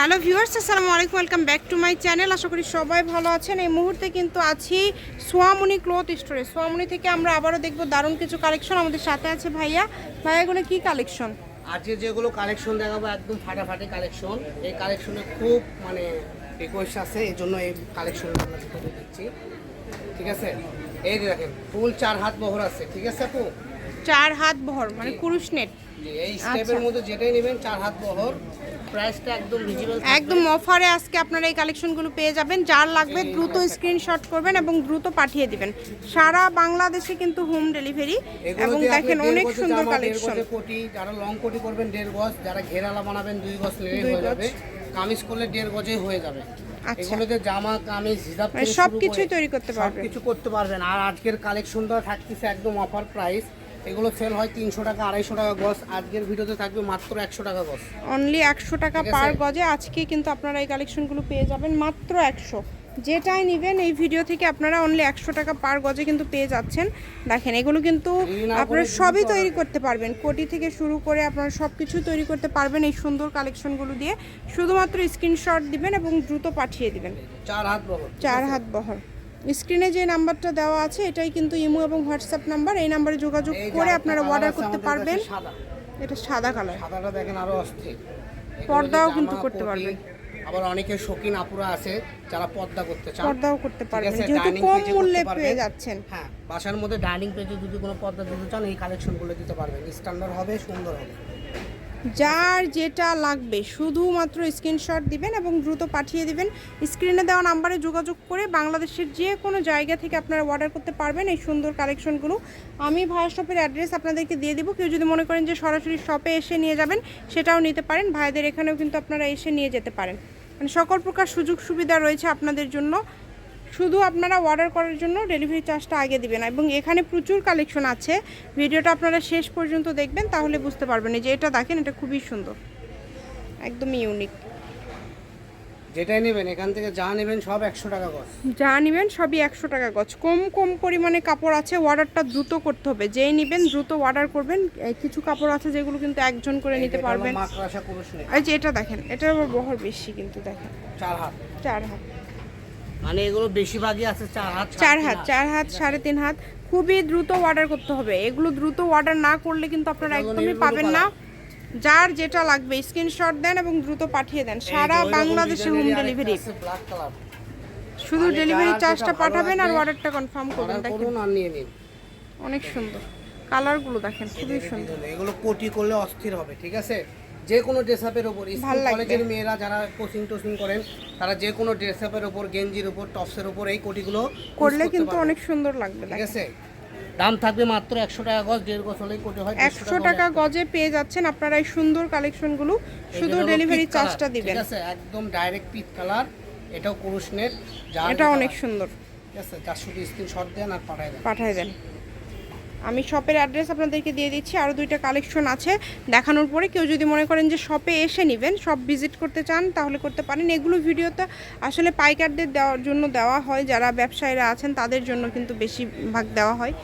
Hello viewers, আসসালামু আলাইকুম, welcome back to my channel. আশা করি সবাই ভালো আছেন। এই মুহূর্তে কিন্তু আছি সোয়ামনি ক্লথ স্টোরে। সোয়ামনি থেকে আমরা আবারও দেখব দারুণ কিছু কালেকশন আমাদের সাথে আছে ভাইয়া। ভাইয়া, এগুলো কি কালেকশন? আজকে যেগুলো কালেকশন দেখাবো, একদম ফাটাফাটি কালেকশন। এই কালেকশনে খুব মানে রিকোয়েস্ট আছে, এই জন্য এই কালেকশন আমরা দিচ্ছি। ঠিক আছে? এই দেখেন, ফুল চার হাত বহর আছে। ঠিক আছে আপু? চার হাত বহর মানে কুরুশ নেট এই স্টেপের মধ্যে যেটাই নেবেন চার হাত বহর প্রাইসটা একদম একদম অফারে আজকে আপনারা এই কালেকশনগুলো পেয়ে যাবেন। যার লাগবে দ্রুত স্ক্রিনশট করবেন এবং দ্রুত পাঠিয়ে দিবেন। সারা বাংলাদেশে কিন্তু হোম ডেলিভারি এবং দেখেন অনেক সুন্দর কালেকশন কোটি যারা লং কোটি করবেন দেড় গজ যারা ঘেরালা বানাবেন দুই গজ হয়ে যাবে। কামিজ করলে দেড় গজে হয়ে যাবে। আচ্ছা। এগুলোতে জামা কামিজ হিজাব মানে সব কিছুই তৈরি করতে পারবেন। কিছু করতে পারবেন। আর আজকের কালেকশনটা থাকতেছে একদম অফার প্রাইস এগুলো সেল হয় তিনশো টাকা আড়াইশো টাকা গজ। আজকের ভিডিওতে থাকবে মাত্র একশো টাকা গজ। অনলি একশো টাকা পার গজে। আজকে কিন্তু আপনারা এই কালেকশনগুলো পেয়ে যাবেন মাত্র একশো। যেটাই নেবেন এই ভিডিও থেকে আপনারা অনলি একশো টাকা পার গজে কিন্তু পেয়ে যাচ্ছেন। দেখেন এগুলো কিন্তু আপনারা সবই তৈরি করতে পারবেন। কোটি থেকে শুরু করে আপনারা সব কিছু তৈরি করতে পারবেন এই সুন্দর কালেকশনগুলো দিয়ে। শুধুমাত্র স্ক্রিনশট দিবেন এবং দ্রুত পাঠিয়ে দিবেন। চার হাত বহর। চার হাত বহর। স্ক্রিনে যে নাম্বারটা দেওয়া আছে এটাই কিন্তু ইমো এবং হোয়াটসঅ্যাপ নাম্বার। এই নাম্বারে যোগাযোগ করে আপনারা অর্ডার করতে পারবেন। সাদা। এটা সাদা কালার সাদাটা দেখেন আরও অস্থির। পর্দাও কিন্তু করতে পারবেন। আবার অনেকে শৌখিন আপুরা আছে যারা পর্দা করতে চান। পর্দাও করতে পারবেন। যেহেতু কম মূল্যে পেয়ে যাচ্ছেন। হ্যাঁ বাসার মধ্যে ডাইনিং পেজে যদি কোনো পর্দা দিতে চান এই কালেকশনগুলো দিতে পারবেন। স্ট্যান্ডার্ড হবে সুন্দর হবে। যার যেটা লাগবে, শুধুমাত্র স্ক্রিনশট দিবেন এবং দ্রুত পাঠিয়ে দিবেন। স্ক্রিনে দেওয়া নাম্বারে যোগাযোগ করে বাংলাদেশের যে কোনো জায়গা থেকে আপনারা অর্ডার করতে পারবেন এই সুন্দর কালেকশনগুলো আমি ভাইয়া শপের অ্যাড্রেস আপনাদেরকে দিয়ে দিব। কেউ যদি মনে করেন যে সরাসরি শপে এসে নিয়ে যাবেন, সেটাও নিতে পারেন। ভাইদের এখানেও কিন্তু আপনারা এসে নিয়ে যেতে পারেন। মানে সকল প্রকার সুযোগ সুবিধা রয়েছে আপনাদের জন্য। শুধু আপনারা অর্ডার করার জন্য ডেলিভারি চার্জটা আগে দিবেন এবং এখানে প্রচুর কালেকশন আছে। ভিডিওটা আপনারা শেষ পর্যন্ত দেখবেন তাহলে বুঝতে পারবেন। যে এটা দেখেন এটা খুবই সুন্দর। একদমই ইউনিক যেটাই নেবেন এখান থেকে যা নেবেন সব একশো টাকা গজ। যা নেবেন সবই একশো টাকা গজ। কম কম পরিমাণে কাপড় আছে অর্ডারটা দ্রুত করতে হবে। যেই নেবেন দ্রুত অর্ডার করবেন। কিছু কাপড় আছে যেগুলো কিন্তু একজন করে নিতে পারবেন। এই যে এটা দেখেন এটা আবার বহর বেশি কিন্তু দেখেন। চার হাত। চার হাত। মানে এগুলো বেশিরভাগই আছে চার হাত চার হাত চার হাত সাড়ে তিন হাত। খুবই দ্রুত অর্ডার করতে হবে। এগুলো দ্রুত অর্ডার না করলে কিন্তু আপনারা একদমই পাবেন না। যার যেটা লাগবে স্ক্রিনশট দেন এবং দ্রুত পাঠিয়ে দেন। সারা বাংলাদেশে হোম ডেলিভারি শুধু ডেলিভারি চার্জটা পাঠাবেন আর অর্ডারটা কনফার্ম করবেন দেখেন। নিয়ে নিন। অনেক সুন্দর। কালারগুলো দেখেন খুবই সুন্দর। এগুলো কোটি করলে অস্থির হবে ঠিক আছে? যে কোনো ড্রেস আপের ওপর স্কুল কলেজের মেয়েরা যারা কোচিং টোচিং করেন তারা যে কোনো ড্রেস আপের ওপর গেঞ্জির ওপর টপসের ওপর এই কোটিগুলো করলে কিন্তু অনেক সুন্দর লাগবে ঠিক আছে? দাম থাকবে মাত্র একশো টাকা গজ দেড় গজ হলেই কোটি হয় একশো টাকা গজে। পেয়ে যাচ্ছেন আপনারা এই সুন্দর কালেকশনগুলো শুধু ডেলিভারি চার্জটা দিবেন ঠিক আছে? একদম ডাইরেক্ট পিচ কালার এটাও কুরুশ নেট এটা অনেক সুন্দর। ঠিক আছে? যার শুধু স্ক্রিনশট দেন আর পাঠায় দেন। পাঠায় দেন। আমি শপের অ্যাড্রেস আপনাদেরকে দিয়ে দিচ্ছি আরও দুইটা কালেকশন আছে। দেখানোর পরে কেউ যদি মনে করেন যে শপে এসে নেবেন সব ভিজিট করতে চান, তাহলে করতে পারেন। এগুলো ভিডিওতে আসলে পাইকারদের দেওয়ার জন্য দেওয়া হয়, যারা ব্যবসায়ীরা আছেন তাদের জন্য কিন্তু বেশিরভাগ দেওয়া হয়।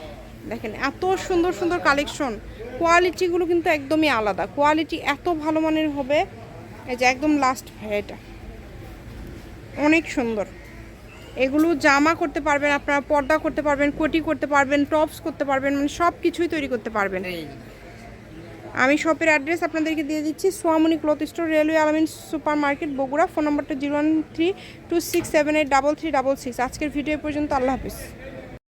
দেখেন, এত সুন্দর সুন্দর কালেকশন কোয়ালিটিগুলো কিন্তু একদমই আলাদা। কোয়ালিটি এত ভালো মানের হবে, এই যে একদম লাস্ট এটা। অনেক সুন্দর। এগুলো জামা করতে পারবেন আপনারা পর্দা করতে পারবেন কোটি করতে পারবেন টপস করতে পারবেন মানে সব কিছুই তৈরি করতে পারবেন। আমি শপের অ্যাড্রেস আপনাদেরকে দিয়ে দিচ্ছি Soyamoni cloth store railway Alamin super market Bogura phone নম্বরটা zero one three two six seven eight double three double six. আজকের ভিডিও পর্যন্ত আল্লাহ হাফিজ।